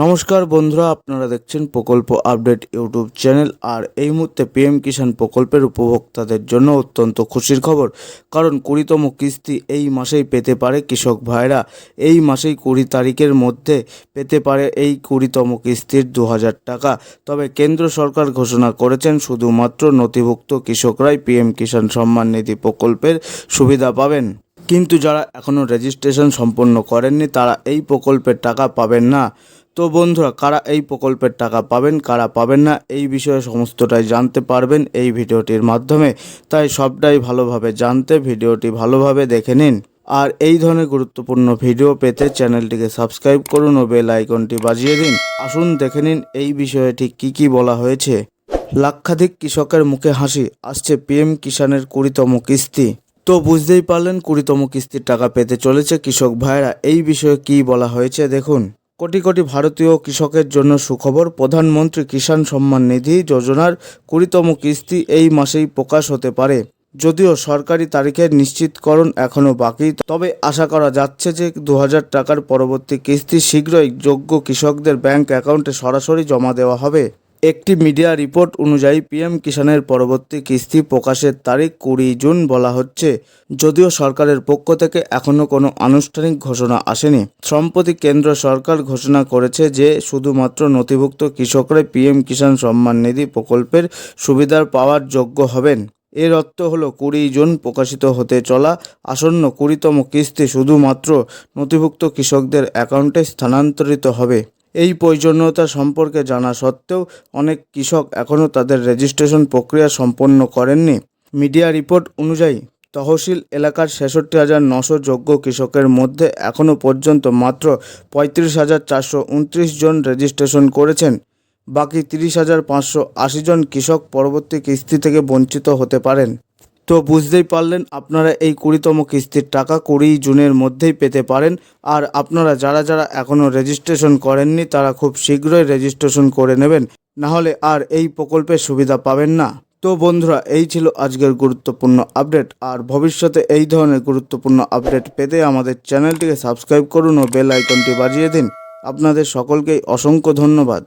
নমস্কার বন্ধুরা, আপনারা দেখছেন প্রকল্প আপডেট ইউটিউব চ্যানেল। আর এই মুহূর্তে পিএম কিষাণ প্রকল্পের উপভোক্তাদের জন্য অত্যন্ত খুশির খবর। কারণ কুড়িতম কিস্তি এই মাসেই পেতে পারে কৃষক ভাইরা। এই মাসেই কুড়ি তারিখের মধ্যে পেতে পারে এই কুড়িতম কিস্তির দু হাজার টাকা। তবে কেন্দ্র সরকার ঘোষণা করেছেন, শুধুমাত্র নথিভুক্ত কৃষকরাই পিএম কিষাণ সম্মান নিধি প্রকল্পের সুবিধা পাবেন। কিন্তু যারা এখনও রেজিস্ট্রেশন সম্পন্ন করেননি, তারা এই প্রকল্পের টাকা পাবেন না। তো বন্ধুরা, কারা এই প্রকল্পের টাকা পাবেন, কারা পাবেন না, এই বিষয়ে সমস্তটাই জানতে পারবেন এই ভিডিওটির মাধ্যমে। তাই সবটাই ভালোভাবে জানতে, ভিডিওটি ভালোভাবে দেখে নিন। আর এই ধরনের গুরুত্বপূর্ণ ভিডিও পেতে চ্যানেলটিকে সাবস্ক্রাইব করুন ও বেল আইকনটি বাজিয়ে দিন। আসুন, দেখে নিন এই বিষয়ে ঠিক কী কী বলা হয়েছে। লাক্ষাধিক কৃষকের মুখে হাসি, আসছে পিএম কিষাণের কুড়িতম কিস্তি। তো বুঝতেই পারলেন, কুড়িতম কিস্তির টাকা পেতে চলেছে কৃষক ভাইরা, এই বিষয়ে কী বলা হয়েছে দেখুন। কোটি কোটি ভারতীয় কৃষকের জন্য সুখবর। প্রধানমন্ত্রী কিষাণ সম্মান নিধি যোজনার কুড়িতম কিস্তি এই মাসেই প্রকাশ হতে পারে। যদিও সরকারি তারিখের নিশ্চিতকরণ এখনও বাকি, তবে আশা করা যাচ্ছে যে দু হাজার টাকার পরবর্তী কিস্তি শীঘ্রই যোগ্য কৃষকদের ব্যাংক অ্যাকাউন্টে সরাসরি জমা দেওয়া হবে। একটি মিডিয়া রিপোর্ট অনুযায়ী পিএম কিষাণের পরবর্তী কিস্তি প্রকাশের তারিখ কুড়ি জুন বলা হচ্ছে। যদিও সরকারের পক্ষ থেকে এখনও কোনো আনুষ্ঠানিক ঘোষণা আসেনি। সম্প্রতি কেন্দ্র সরকার ঘোষণা করেছে যে শুধুমাত্র নথিভুক্ত কৃষকরাই পিএম কিষাণ সম্মান নিধি প্রকল্পের সুবিধার পাওয়ার যোগ্য হবেন। এর অর্থ হলো কুড়ি জুন প্রকাশিত হতে চলা আসন্ন কুড়িতম কিস্তি শুধুমাত্র নথিভুক্ত কৃষকদের অ্যাকাউন্টে স্থানান্তরিত হবে। এই প্রয়োজনীয়তা সম্পর্কে জানা সত্ত্বেও অনেক কৃষক এখনও তাদের রেজিস্ট্রেশন প্রক্রিয়া সম্পন্ন করেননি। মিডিয়া রিপোর্ট অনুযায়ী, তহসিল এলাকার ছেষট্টি হাজার নশো যোগ্য কৃষকের মধ্যে এখনও পর্যন্ত মাত্র পঁয়ত্রিশ হাজার চারশো উনত্রিশ জন রেজিস্ট্রেশন করেছেন। বাকি তিরিশ হাজার পাঁচশো আশি জন কৃষক পরবর্তী কিস্তি থেকে বঞ্চিত হতে পারেন। তো বুঝতেই পারলেন আপনারা এই কুড়িতম কিস্তির টাকা কুড়ি জুনের মধ্যেই পেতে পারেন। আর আপনারা যারা যারা এখনও রেজিস্ট্রেশন করেননি, তারা খুব শীঘ্রই রেজিস্ট্রেশন করে নেবেন। না হলে আর এই প্রকল্পের সুবিধা পাবেন না। তো বন্ধুরা, এই ছিল আজকের গুরুত্বপূর্ণ আপডেট। আর ভবিষ্যতে এই ধরনের গুরুত্বপূর্ণ আপডেট পেতে আমাদের চ্যানেলটিকে সাবস্ক্রাইব করুন ও বেল আইকনটি বাজিয়ে দিন। আপনাদের সকলকেই অসংখ্য ধন্যবাদ।